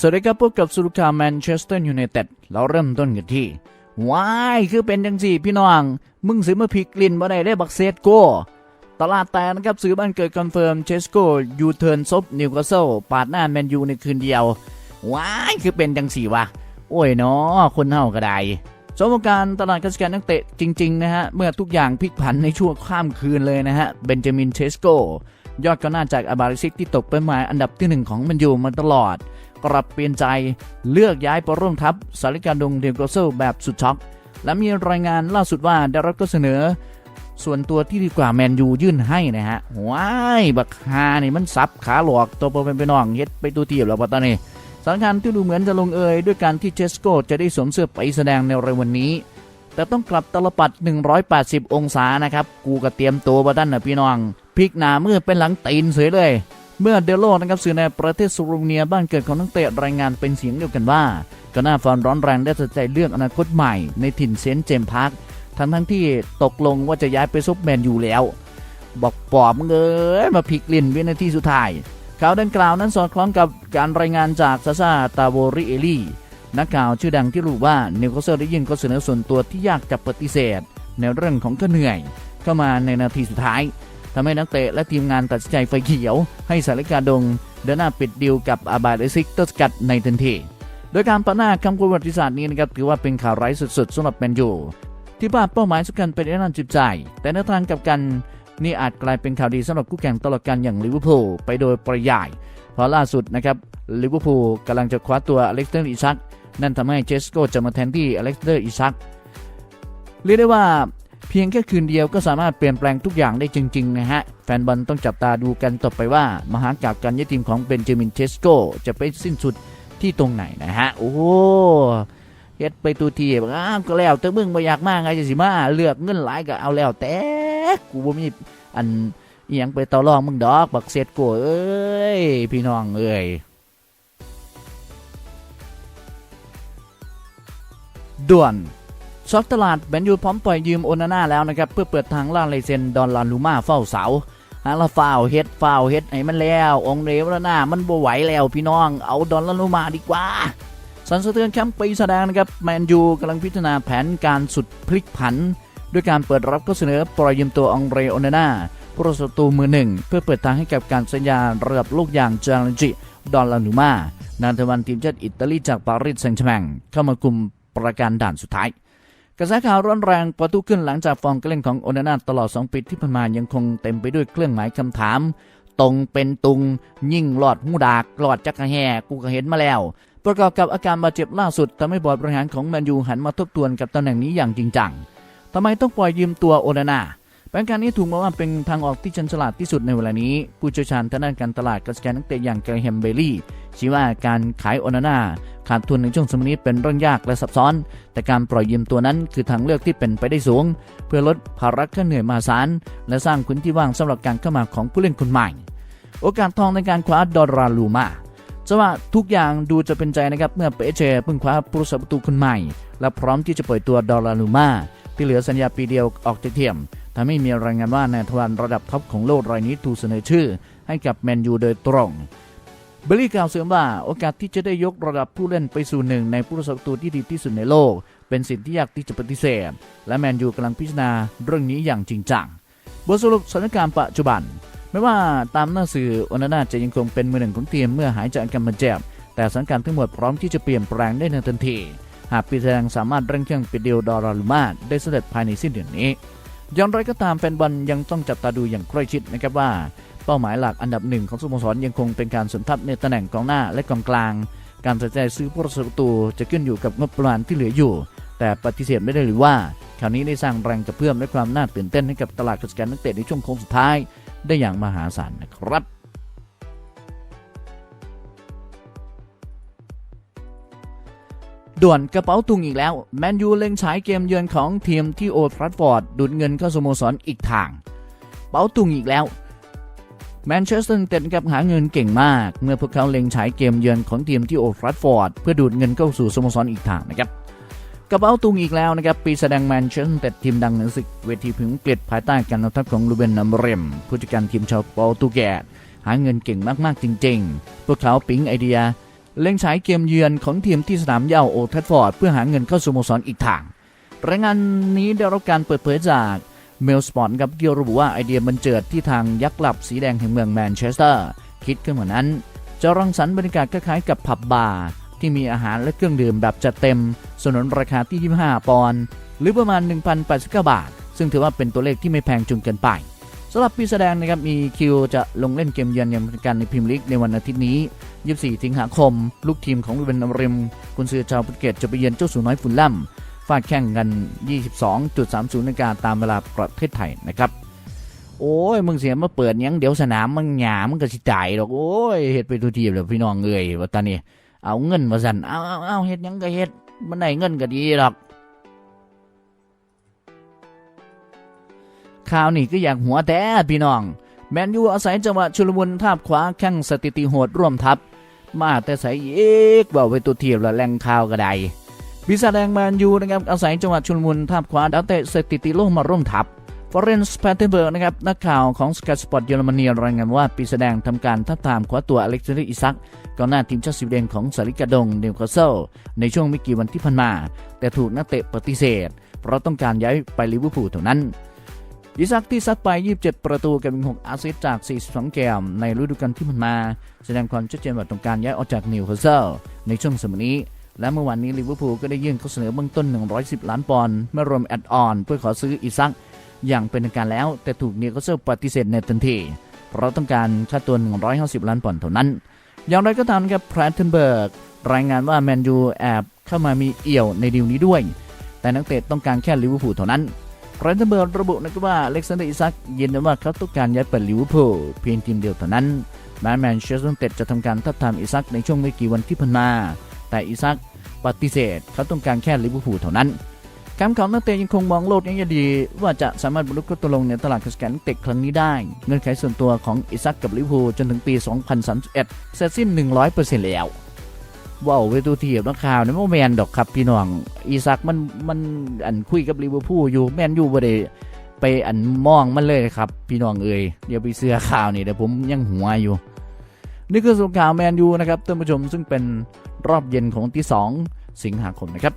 สวัสดีครับพบกับสุรุกาแมนเชสเตอร์ยูไนเต็ดเราเริ่มต้นกันที่ว้ายคือเป็นจังสี่พี่น้อง มึงซื้อมาพิกลินบ่ได้ได้บักเซตโก้ตลาดแตกนะครับซื้อบ้านเกิดคอนเฟิร์มเชสโกยูเทิร์นซบนิวคาสเซิลปาดหน้าแมนยูในคืนเดียวว้ายคือเป็นจังสี่วะโอ้ยเนาะคนเฮาก็ได้สมการตลาดการจัดการนักเตะจริงๆนะฮะเมื่อทุกอย่างพลิกผันในช่วงข้ามคืนเลยนะฮะเบนจามินเชสโกยอดก็น่าจากอาบาริซิกที่ตกเป็นหมายอันดับที่หนึ่งของแมันยูมาตลอด กลับเปลี่ยนใจเลือกย้ายไปร่วมทัพสาริการดงเดียโกเซลแบบสุดช็อก และมีรายงานล่าสุดว่าได้รับก็เสนอ ส่วนตัวที่ดีกว่าแมนยูยื่นให้นะฮะว้ายบักฮานี่มันซับขาหลอกตัวเป็นไปน้องเฮ็ดไปตัวเตียบแล้วปะตอนนี้สถานการณ์ที่ดูเหมือนจะลงเอย ด้วยการที่เจสโกจะได้สวมเสื้อไปแสดงในเร็ววันนี้ แต่ต้องกลับตลปัด 180 องศานะครับ กูก็เตรียมตัวบะดันนะพี่น้องพลิกหนาเมื่อเป็นหลังตีนเสยเลย เมื่อเดโลนะครับสื่อในประเทศสโลวีเนียบ้านเกิดของนักเตะรายงานเป็นเสียงเดียวกันว่าก็น่าฟันร้อนแรงได้ตัดใจเลือกอนาคตใหม่ในถิ่นเซนต์เจมส์พาร์คทั้งทั้งที่ตกลงว่าจะย้ายไปซุปแมนยูแล้ว บอกปอบมึงยมาพลิกลิ้นวินาทีสุดท้ายข่าวดังกล่าวนั้นสอดคล้องกับการรายงานจากซาซาตาโวริเอลีนักข่าวชื่อดังที่รู้ว่านิวคสเซิลได้ยินข้อเสนอส่วนตัวที่ยากจะปฏิเสธ ในเรื่องของก็เหนื่อย เข้ามาในนาทีสุดท้าย ทำให้นักเตะและทีมงานตัดสินใจไฟเขียว ให้สาริกาดง เดินหน้าปิดดีลกับอาบาเดซิกตอร์สกัดในทันที โดยการปะหน้าคำประวัติศาสตร์นี้นะครับถือว่าเป็นข่าวร้ายสุดๆสำหรับแมนยูที่พลาดเป้าหมายสำคัญเป็นด้านจิตใจ แต่ในทางกับกันนี่อาจกลายเป็นข่าวดีสำหรับคู่แข่งตลอดการอย่างลิเวอร์พูลไปโดยปริยาย เพราะล่าสุดนะครับลิเวอร์พูลกำลังจะคว้าตัวอเล็กซานเดอร์อิซักนั่นทำให้เจสโกจะมาแทนที่อเล็กซานเดอร์อิซักเรียกได้ว่า เพียงแค่คืนเดียวก็สามารถเปลี่ยนแปลงทุกอย่างได้จริง ๆ นะฮะ แฟนบอลต้องจับตาดูกันต่อไปว่า มหากาบการย้ายทีมของเบนจามินเชสโกจะไปสิ้นสุดที่ตรงไหนนะฮะ โอ้โหเฮ็ดไปตัวทีบอ้าวก็แล้วแต่มึงบ่อยากมากไงจะสิมาเลือกเงินหลายก็เอาแล้วแต่กูบ่มีอันเอียงไปต่อรองมึงดอกบักเซตโกเอ้ยพี่น้องเอ้ยด่วน ช็อกตลาดแมนยูพร้อมปล่อยยืมโอนาน่าแล้วนะครับ เพื่อเปิดทางล่าลายเซนดอนลาลูมาเฝ้าเสาหาละฟาวเฮ็ดฟาวเฮ็ดให้มันแล้ว องเรวแล้วหน้ามันบ่ไหวแล้วพี่น้อง เอาดอนลาลูมาดีกว่าสันสะเทือนแคมป์ปีแสดงนะครับแมนยูกำลังพิจารณาแผนการสุดพลิกผัน ด้วยการเปิดรับข้อเสนอปล่อยยืมตัวองเรโอนาน่าผู้รักษาประตูมือหนึ่ง เพื่อเปิดทางให้กับการสัญญาระดับลูกอย่างจารันจิดอนลาลูมา นานทวันทีมชาติอิตาลีจากปารีสแซงต์แชร์แมงเข้ามาคุมประการด่านสุดท้าย กระแสข่าวร้อนแรงประตูขึ้นหลังจากฟอร์มการเล่นของโอนาน่าตลอด 2 ปีที่ผ่านมายังคงเต็มไปด้วยเครื่องหมายคำถาม ตรงเป็นตุง ยิ่งหลอดหูดากหลอดจักรแห่กูก็เห็นมาแล้ว ประกอบกับอาการบาดเจ็บล่าสุดทำให้บอร์ดบริหารของแมนยูหันมาทบทวนกับตำแหน่งนี้อย่างจริงจังทำไมต้องปล่อยยืมตัวโอนาน่า นการนี้ถูกมองว่าเป็นทางออกที่ชันฉลาดที่สุดในเวลานี้ ผู้เชี่ยวชาญทางด้านการตลาดกระแสนักเตะอย่างเกรแฮมเบลลี่ชี้ว่าการขายโอนาน่าขาดทุนในช่วงสมัยนี้เป็นเรื่องยากและซับซ้อน แต่การปล่อยยืมตัวนั้นคือทางเลือกที่เป็นไปได้สูง เพื่อลดภาระค่าเหนื่อยมหาศาลและสร้างพื้นที่ว่างสำหรับการเข้ามาของผู้เล่นคนใหม่ โอกาสทองในการคว้าดอลราลูมาจะว่าทุกอย่างดูจะเป็นใจนะครับเมื่อเปเชเพิ่งคว้าผู้รักษาประตูคนใหม่ และพร้อมที่จะเปล่อยตัวดอลราลูมาที่เหลือสัญญาปีเดียวออกจากเทียม ทำให้มีรายงานว่านายทวารระดับท็อปของโลกรายนี้ถูกเสนอชื่อ ให้กับแมนยูโดยตรงเบลลี่กล่าวเสริมว่าโอกาสที่จะได้ยกระดับผู้เล่นไปสู่หนึ่งในผู้รักษาประตูที่ดีที่สุดในโลก เป็นสิ่งที่ยากที่จะปฏิเสธ และแมนยูกำลังพิจารณาเรื่องนี้อย่างจริงจังบทสรุปสถานการณ์ปัจจุบัน ไม่ว่าตามหน้าสื่อโอนาน่าจะยังคงเป็นมือหนึ่งของทีมเมื่อหายจากอาการบาดเจ็บแต่สถานการณ์ทั้งหมดพร้อมที่จะเปลี่ยนแปลงได้ในทันที หากปีแดงสามารถเร่งเครื่องปิดดีลดอราลูมาได้สำเร็จภายในสิ้นเดือนนี้ อย่างไรก็ตามแฟนบอลยังต้องจับตาดูอย่างใกล้ชิดนะครับว่า เป้าหมายหลักอันดับหนึ่งของสโมสรยังคงเป็นการสนทับในตำแหน่งกองหน้าและกองกลาง การตัดสินใจซื้อผู้รักษาประตูจะขึ้นอยู่กับงบประมาณที่เหลืออยู่ แต่ปฏิเสธไม่ได้หรือว่าคราวนี้ได้สร้างแรงกระเพื่อมและความน่าตื่นเต้นให้กับตลาดการจัดการนักเตะในช่วงโค้งสุดท้าย ได้อย่างมหาศาลนะครับ ด่วนกระเป๋าตุงอีกแล้ว แมนยูเล็งฉายเกมเยือนของทีมที่โอทรัฟฟอร์ดดูดเงินเข้าสโมสรอีกทาง เป๋าตุงอีกแล้วแมนเชสเตอร์เต็ดกับหาเงินเก่งมาก เมื่อพวกเขาเล็งฉายเกมเยือนของทีมที่โอทรัฟฟอร์ดเพื่อดูดเงินเข้าสู่สโมสรอีกทางนะครับกระเป๋าตุงอีกแล้วนะครับปีแสดงแมนเชสเตอร์เต็ดทีมดังในศึกเวทีพิมพ์อังกฤษภายใต้การนำทัพของลูเบนนัมเรมผู้จัดการทีมชาวโปรตุเกสหาเงินเก่งมากๆจริง ๆ พวกเขาปิ๊งไอเดีย เล็งฉายเกมเยือนของทีมที่สนามเย้าโอทัฟฟอร์ด เพื่อหาเงินเข้าสโมสรอีกทาง รายงานนี้ได้รับการเปิดเผยจากเมลสปอร์ตกับเกี่ยวระบุว่าไอเดียมันเจิดที่ทางยักษ์หลับสีแดงแห่งเมืองแมนเชสเตอร์ คิดขึ้นเหมือนนั้น จะรังสรรค์บรรยากาศคล้ายๆกับผับบาร์ที่มีอาหารและเครื่องดื่มแบบจัดเต็ม สนนราคาที่ 25 ปอนด์หรือประมาณ 1,089 บาท ซึ่งถือว่าเป็นตัวเลขที่ไม่แพงจนเกินไปำหรับปีแสดงนะครับมีคิวจะลงเล่นเกมเยือนอย่างเป็นการในพรีเมียร์ลีกในวันอาทิตย์นี้ 24 สิงหาคม ลูกทีมของรูเบนอมริมกุนซือชาวโปรตุเกสจะไปเยือนเจ้าสูน้อยฟุลแลมฟาดแข่งกัน 22.30นาฬิกาตามเวลาประเทศไทยนะครับโอ้ยมึงเสียมาเปิดยังเดี๋ยวสนามมันหยามันก็สิตายดอกโอ้ยเฮ็ดไปทุทีเลยพี่น้องเอ้ยว่าตอนนี้เอาเงินมาสั่นเอาเอาเอาเฮ็ดยังก็เฮ็ดมันได้เงินก็ดีหรอก ข่าวนี้ก็อยากหัวแต่พี่น้อง แมนยูอาศัยจังหวะชุลมุนทาบขวาแข้งสถิติโหดร่วมทัพมาแต่ใส่เอกบอกไปตัวเทียบแล้วแรงข่าวก็ได้บิสาแดงแมนยูนะครับอาศัยจังหวะชุลมุนทาบขวาดาวเตะสถิติโลกมาร่วมทัพฟอเรนซ์แพตเทนเบิร์กนะครับนักข่าวของสกายสปอร์ตเยอรมนีรายงานว่าปีแสดงทำการทับทามคว้าตัวอเล็กซานเดอร์อิซักกองหน้าทีมชาติสวีเดนของสาริกาดงเนวคาสเซิลในช่วงไม่กี่วันที่ผ่านมา แต่ถูกนักเตะปฏิเสธ เพราะต้องการย้ายไปลิเวอร์พูลเท่านั้น อิซักที่ซัดไป 27 ประตูกับอีก6อาซิสจาก 42 เกม ในฤดูกาลที่ผ่านมา แสดงความชัดเจนว่าต้องการย้ายออกจากนิวคาสเซิลในช่วงสมัยนี้ และเมื่อวานนี้ลิเวอร์พูลก็ได้ยื่นข้อเสนอเบื้องต้น 110 ล้านปอนด์ไม่รวมแอดออน เพื่อขอซื้ออิซักอย่างเป็นทางการแล้ว แต่ถูกนิวคาสเซิลปฏิเสธในทันที เพราะต้องการค่าตัว 150 ล้านปอนด์เท่านั้น อย่างไรก็ตามครับแพรทเทนเบิร์กรายงานว่าแมนยูแอบเข้ามามีเอี่ยวในดีลนี้ด้วย แต่นักเตะต้องการแค่ลิเวอร์พูลเท่านั้น แพรทเทนเบิร์กระบุนะครับว่าเล็กซานเดอร์อิซักยืนยันว่าเขาต้องการย้ายไปลิเวอร์พูลเพียงทีมเดียวเท่านั้นแม้แมนเชสเตอร์ยูไนเต็ดจะทำการทับทามอิซักในช่วงไม่กี่วันที่ผ่านมา แต่อิซักปฏิเสธเขาต้องการแค่ลิเวอร์พูลเท่านั้นคมป์ของนักเตะยังคงมองโลกยังดี ว่าจะสามารถบรรลุข้อตกลงในตลาดกสแกนนักเตะครั้งนี้ได้ เงื่อนไขส่วนตัวของอิซักกับลิเวอร์พูลจนถึงปี 2031 เสร็จสิ้น 100%แล้ว ว้าไปตูเทียบนักข่าวนี่มันแมนดอกครับพี่น้อง อีซักมันมันอันคุยกับลิเวอร์พูลอยู่แมนอยู่บ่ได้ไปอันมองมันเลยครับ พี่น้องเอ่ยเดี๋ยวไปเสื้อข่าวนี่เดี๋ยวผมยังหัวอยู่ นี่คือสงข่าวแมนยูนะครับท่านผู้ชมซึ่งเป็นรอบเย็นของที่ 2 สิงหาคมนะครับ